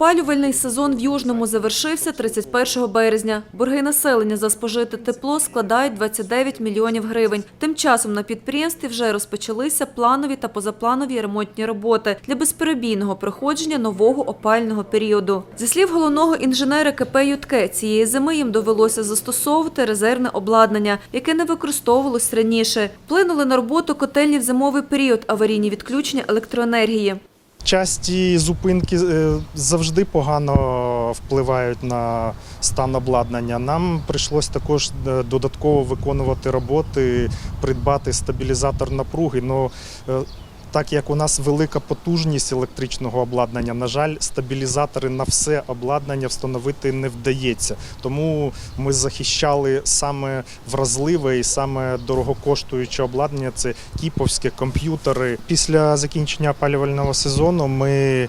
Опалювальний сезон в Южному завершився 31 березня. Борги населення за спожите тепло складають 29 мільйонів гривень. Тим часом на підприємстві вже розпочалися планові та позапланові ремонтні роботи для безперебійного проходження нового опального періоду. Зі слів головного інженера КП «Ютке», цієї зими їм довелося застосовувати резервне обладнання, яке не використовувалось раніше. Вплинули на роботу котельні в зимовий період аварійні відключення електроенергії. Часті зупинки е, завжди погано впливають на стан обладнання. Нам прийшлось також е, додатково виконувати роботи, придбати стабілізатор напруги. Но е, так як у нас велика потужність електричного обладнання, на жаль, стабілізатори на все обладнання встановити не вдається. Тому ми захищали саме вразливе і саме дорогокоштуюче обладнання це кіповські комп'ютери. Після закінчення опалювального сезону ми е,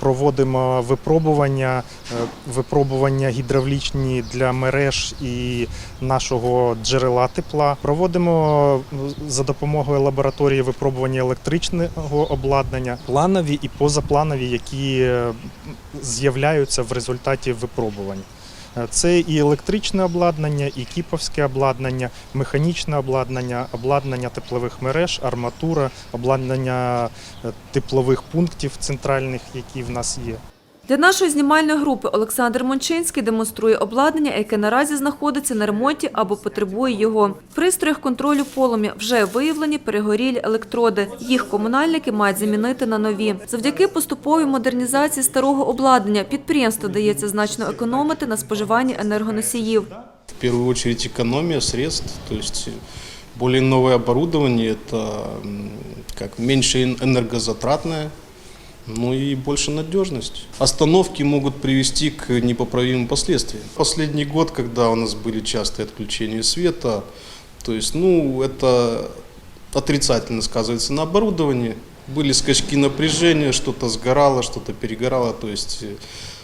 проводимо випробування, е, випробування гідравлічні для мереж і нашого джерела тепла. Проводимо за допомогою лабораторії випробування електричного обладнання, планові і позапланові, які е, з'являються в результаті випробувань. Е, Це і електричне обладнання, і кіповське обладнання, механічне обладнання, обладнання теплових мереж, арматура, обладнання е, теплових пунктів центральних, які в нас є. Для нашої знімальної групи Олександр Мончинський демонструє обладнання, яке наразі знаходиться на ремонті або потребує його. В пристроях контролю полум'я вже виявлені перегорілі електроди. Їх комунальники мають замінити на нові. Завдяки поступовій модернізації старого обладнання підприємству дається значно економити на споживанні енергоносіїв. В первую очередь экономия средств, то есть более новое оборудование, это м, как меньше эн- энергозатратное, ну и больше надежность. Остановки могут привести к непоправимым последствиям. Последний год, когда у нас были частые отключения света, то есть, ну, это отрицательно сказывается на оборудовании. Были скачки напряжения, что-то сгорало, что-то перегорало, то есть э,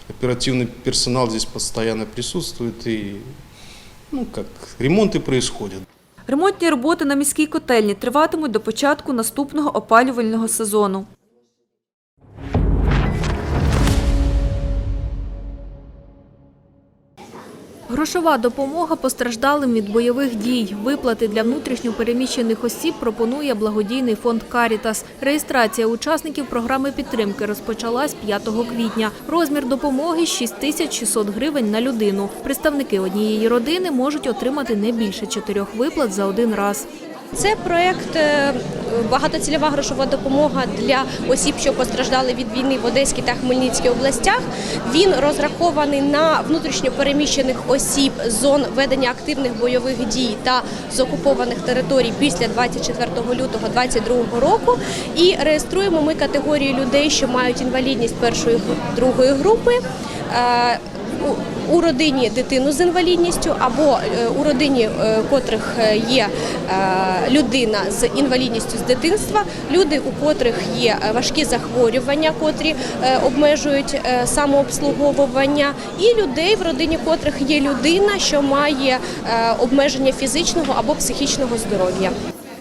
оперативный персонал здесь постоянно присутствует и ну, как ремонты происходят. Ремонтні роботи на міській котельні триватимуть до початку наступного опалювального сезону. Грошова допомога постраждалим від бойових дій. Виплати для внутрішньо переміщених осіб пропонує благодійний фонд «Карітас». Реєстрація учасників програми підтримки розпочалась 5 квітня. Розмір допомоги – 6600 гривень на людину. Представники однієї родини можуть отримати не більше чотирьох виплат за один раз. Це проект е, багатоцільова грошова допомога для осіб, що постраждали від війни в Одеській та Хмельницькій областях. Він розрахований на внутрішньо переміщених осіб зон ведення активних бойових дій та з окупованих територій після 24 лютого 2022 року. І реєструємо ми категорії людей, що мають інвалідність першої другої групи. У- у родині дитину з інвалідністю або е, у родині е, котрих е, є людина з інвалідністю з дитинства, люди, у котрих є важкі захворювання, котрі обмежують самообслуговування, і людей, в родині котрих є людина, що має обмеження фізичного або психічного здоров'я.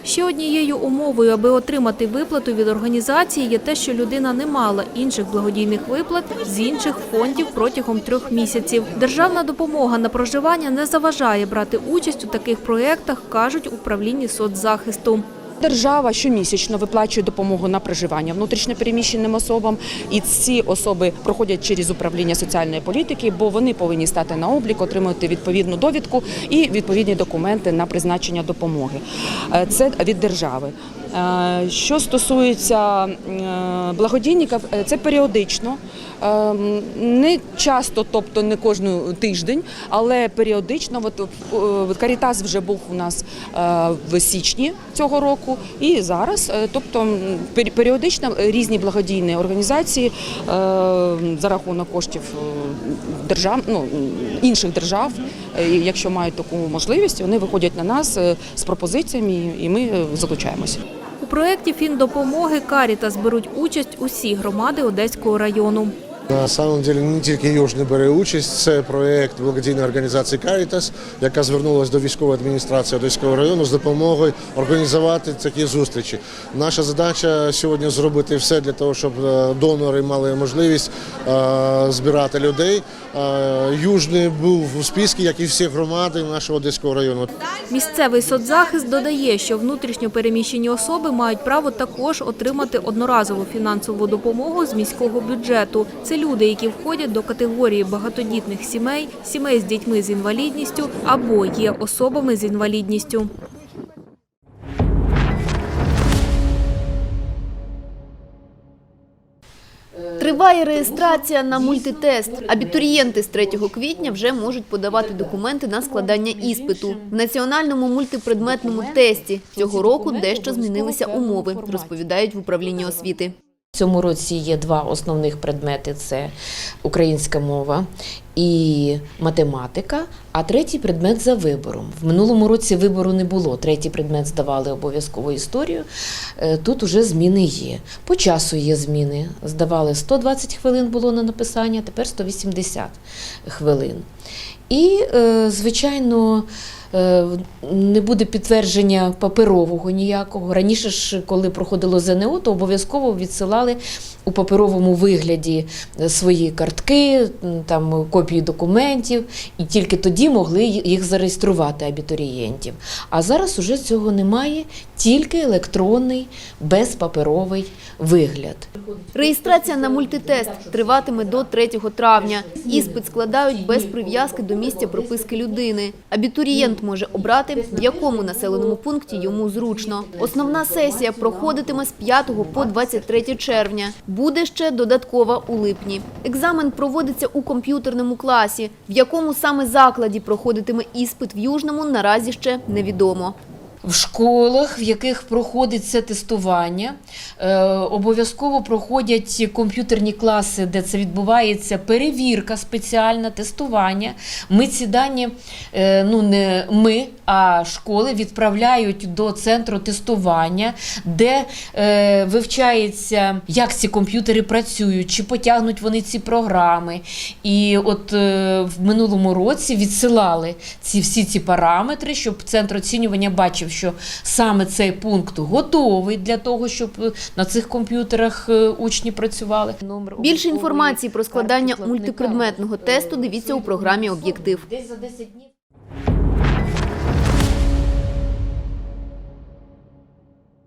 Ще однією умовою, аби отримати виплату від організації, є те, що людина не мала інших благодійних виплат з інших фондів протягом трьох місяців. Державна допомога на проживання не заважає брати участь у таких проєктах, кажуть управлінні соцзахисту. Держава щомісячно виплачує допомогу на проживання внутрішньопереміщеним особам, і ці особи проходять через управління соціальної політики, бо вони повинні стати на облік, отримати відповідну довідку і відповідні документи на призначення допомоги. Е, Це від держави. Е, Що стосується е, благодійників, це періодично. Е, Не часто, тобто не кожен тиждень, але періодично. От е, Карітас вже був у нас е, в січні цього року, і зараз, е, тобто періодично різні благодійні організації за рахунок коштів держав, ну, інших держав, якщо мають таку можливість, вони виходять на нас з пропозиціями, і ми залучаємося. У проєкті фіндопомоги «Карітас» беруть участь усі громади Одеського району. На самом деле не тільки Южний бере участь. Це проєкт благодійної організації Caritas, яка звернулася до військової адміністрації Одеського району з допомогою організувати такі зустрічі. Наша задача сьогодні зробити все для того, щоб е, донори мали можливість е, збирати людей. Е, Южний був у списку, як і всі громади нашого Одеського району. Місцевий соцзахист додає, що внутрішньо переміщені особи мають право також отримати одноразову фінансову допомогу з міського бюджету. Це люди, які входять до категорії багатодітних сімей, сімей з дітьми з інвалідністю або є особами з інвалідністю. Триває реєстрація на мультитест. Абітурієнти з 3 квітня вже можуть подавати документи на складання іспиту. В національному мультипредметному тесті цього року дещо змінилися умови, розповідають в управлінні освіти. Цьому році є два основних предмети: це українська мова і математика, а третій предмет за вибором. В минулому році вибору не було. Третій предмет здавали обов'язково історію. Е, Тут уже зміни є. По часу є зміни. Здавали 120 хвилин було на написання, тепер 180 хвилин. І, е, звичайно, не буде підтвердження паперового ніякого. Раніше ж, коли проходило ЗНО, то обов'язково відсилали у паперовому вигляді е, свої картки, там копії документів, і тільки тоді могли їх зареєструвати абітурієнтів. А зараз уже цього немає, тільки електронний, безпаперовий вигляд. Реєстрація на мультитест триватиме до 3 травня. Іспит складають без прив'язки до місця прописки людини. Абітурієнт може обрати, в якому населеному пункті йому зручно. Основна сесія проходитиме з 5 по 23 червня. Буде ще додаткова у липні. Екзамен проводиться у комп'ютерному класі. В якому саме закладі проходитиме іспит в Южному, наразі ще невідомо. В школах, в яких проходить тестування, е, обов'язково проходять комп'ютерні класи, де це відбувається перевірка спеціальна, тестування. Ми ці дані, е, ну не ми, а школи відправляють до центру тестування, де е, вивчається, як ці комп'ютери працюють, чи потягнуть вони ці програми. І от в минулому році відсилали ці всі ці параметри, щоб центр оцінювання бачив, що саме цей пункт готовий для того, щоб е, на цих комп'ютерах е, учні працювали. Більше інформації про складання мультипредметного тесту дивіться у програмі «Об'єктив».